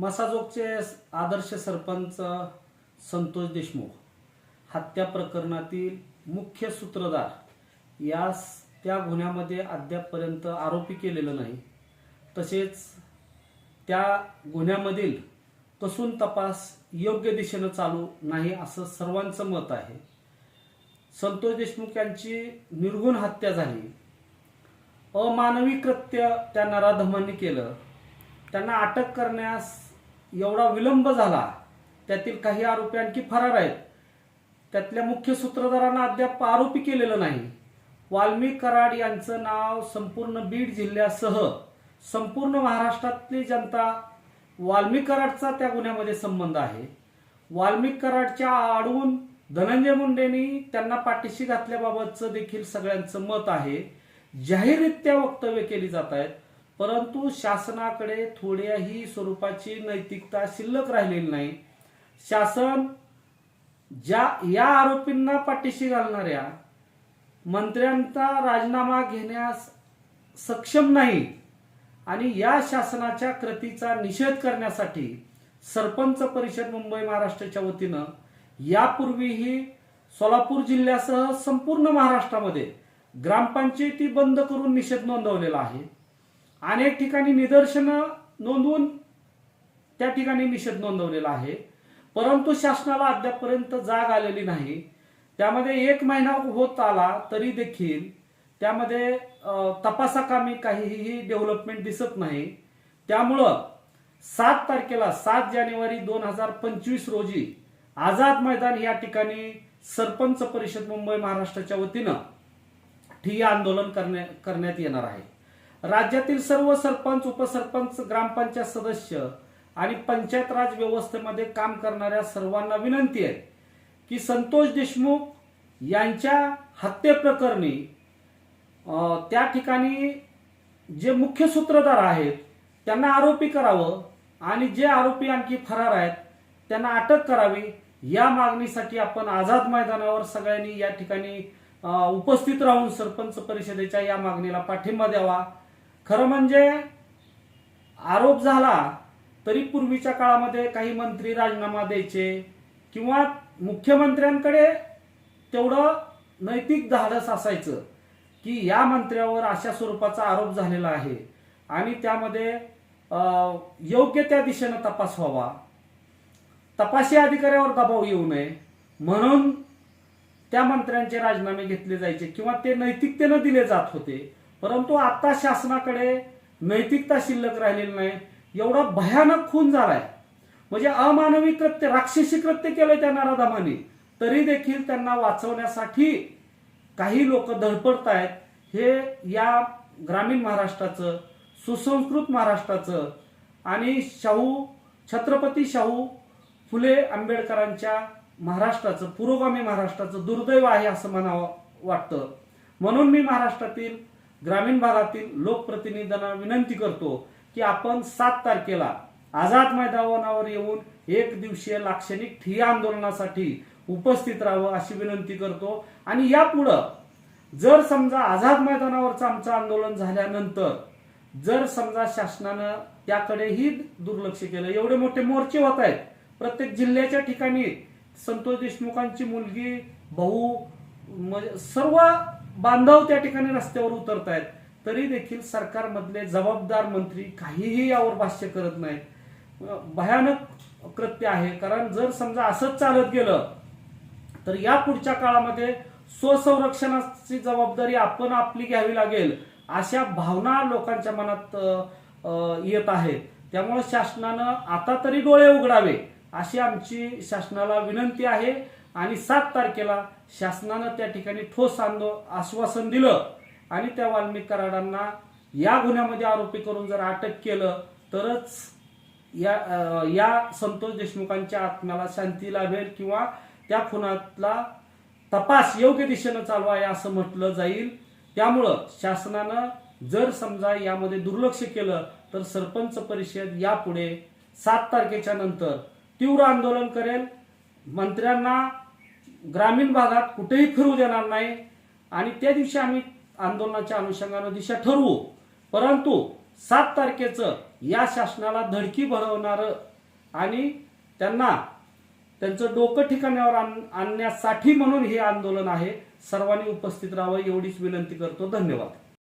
मसाजोगचे आदर्श सरपंच संतोष देशमुख. हत्या प्रकरणातील मुख्य सूत्रधार. यास त्या गुन्ह्यामध्ये अद्यापपर्यंत आरोपी केलेलं नाही. तसेच त्या गुन्ह्यामधील कसून तपास योग्य दिशेनं चालू नाही असं सर्वांचं मत आहे. संतोष देशमुख यांची निर्गुण हत्या झाली. अमानवी कृत्य त्या नराधमांनी केलं. त्यांना अटक करण्यास एवढा विलंब झाला. त्यातील काही आरोपी आणखी फरार आहेत. त्यातल्या मुख्य सूत्रधारांना अद्याप आरोपी केलेलं नाही. वाल्मिक कराड यांचं नाव संपूर्ण बीड जिल्ह्यासह संपूर्ण महाराष्ट्रातली जनता वाल्मिक कराडचा त्या गुन्ह्यामध्ये संबंध आहे. वाल्मिक कराडच्या आडून धनंजय मुंडेंनी त्यांना पाठीशी घातल्याबाबतचं देखील सगळ्यांचं मत आहे. जाहीररित्या वक्तव्य केली जात आहेत. परंतु शासनाकडे थोड्याही स्वरूपाची नैतिकता शिल्लक राहिलेली नाही. शासन ज्या या आरोपींना पाठीशी घालणाऱ्या मंत्र्यांचा राजीनामा घेण्यास सक्षम नाही आणि या शासनाच्या कृतीचा निषेध करण्यासाठी सरपंच परिषद मुंबई महाराष्ट्राच्या वतीनं यापूर्वीही सोलापूर जिल्ह्यासह संपूर्ण महाराष्ट्रामध्ये ग्रामपंचायती बंद करून निषेध नोंदवलेला आहे. अनेक ठिकाणी निदर्शनं नोंदवून त्या ठिकाणी निषेध नोंदवलेला आहे. परंतु शासनाला अद्यापपर्यंत जाग आलेली नाही. त्यामध्ये एक महिना होत आला तरी देखील त्यामध्ये तपासाकामी काहीही डेव्हलपमेंट दिसत नाही. त्यामुळं सात तारखेला सात जानेवारी दोन हजार पंचवीस रोजी आझाद मैदान या ठिकाणी सरपंच परिषद मुंबई महाराष्ट्राच्या वतीनं ठिय्या आंदोलन करण्या करण्यात येणार आहे. राज्यातील सर्व सरपंच उपसरपंच ग्रामपंचायत सदस्य आणि पंचायत राज व्यवस्थेमध्ये काम करणाऱ्या सर्वांना विनंती आहे की संतोष देशमुख यांच्या हत्येप्रकरणी त्या ठिकाणी जे मुख्य सूत्रधार आहेत त्यांना आरोपी करावं आणि जे आरोपी आणखी फरार आहेत त्यांना अटक करावी या मागणीसाठी आपण आझाद मैदानावर सगळ्यांनी या ठिकाणी उपस्थित राहून सरपंच परिषदेच्या या मागणीला पाठिंबा द्यावा. खरं म्हणजे आरोप झाला तरी पूर्वीच्या काळामध्ये काही मंत्री राजीनामा द्यायचे किंवा मुख्यमंत्र्यांकडे तेवढं नैतिक धाडस असायचं की या मंत्र्यावर अशा स्वरूपाचा आरोप झालेला आहे आणि त्यामध्ये योग्य त्या दिशेनं तपास व्हावा. तपासी अधिकाऱ्यावर दबाव येऊ नये. म्हणून त्या मंत्र्यांचे राजीनामे घेतले जायचे किंवा ते नैतिकतेनं दिले जात होते. परंतु आता शासनाकडे नैतिकता शिल्लक राहिलेली नाही. एवढा भयानक खून झालाय. म्हणजे अमानवी कृत्य राक्षसी कृत्य केलंय त्या नाराधामाने तरी देखील त्यांना वाचवण्यासाठी काही लोक धडपडत आहेत. हे या ग्रामीण महाराष्ट्राचं सुसंस्कृत महाराष्ट्राचं आणि शाहू छत्रपती शाहू फुले आंबेडकरांच्या महाराष्ट्राचं पुरोगामी महाराष्ट्राचं दुर्दैव आहे असं म्हणावं वाटतं. म्हणून मी महाराष्ट्रातील ग्रामीण भागातील लोकप्रतिनिधींना विनंती करतो की आपण सात तारखेला आझाद मैदानावर येऊन एक दिवसीय लाक्षणिक ठिय्या आंदोलनासाठी उपस्थित राहावं अशी विनंती करतो. आणि यापुढं जर समजा आझाद मैदानावरचं आमचं आंदोलन झाल्यानंतर जर समजा शासनानं त्याकडेही दुर्लक्ष केलं एवढे मोठे मोर्चे होत आहेत. प्रत्येक जिल्ह्याच्या ठिकाणी संतोष देशमुखांची मुलगी भाऊ म्हणजे सर्व बांधव त्या ठिकाणी रस्त्यावर उतरत आहेत तरी देखील सरकारमधले जबाबदार मंत्री काहीही यावर भाष्य करत नाहीत. भयानक कृत्य आहे. कारण जर समजा असंच चालत गेलं तर या पुढच्या काळामध्ये स्वसंरक्षणाची जबाबदारी आपण आपली घ्यावी लागेल अशा भावना लोकांच्या मनात येत आहेत त्यामुळे शासनानं आता तरी डोळे उघडावे अशी आमची शासनाला विनंती आहे. आणि सात तारखेला शासनानं त्या ठिकाणी ठोस आंदो आश्वासन दिलं. आणि त्या वाल्मिक कराडांना या गुन्ह्यामध्ये आरोपी करून जर अटक केलं तरच या या संतोष देशमुखांच्या आत्म्याला शांती लाभेल किंवा त्या खुनातला तपास योग्य दिशेनं चालवाय असं म्हटलं जाईल. त्यामुळं शासनानं जर समजा यामध्ये दुर्लक्ष केलं तर सरपंच परिषद यापुढे सात तारखेच्या नंतर तीव्र आंदोलन करेल. मंत्र्यांना ग्रामीण भागात कुठेही फिरू देणार नाही. आणि त्या दिवशी आम्ही आंदोलनाच्या अनुषंगानं दिशा ठरवू. परंतु सात तारखेचं या शासनाला धडकी भरवणारं आणि त्यांना त्यांचं डोकं ठिकाणावर आण- आणण्यासाठी म्हणून हे आंदोलन आहे. सर्वांनी उपस्थित राहावं एवढीच विनंती करतो. धन्यवाद.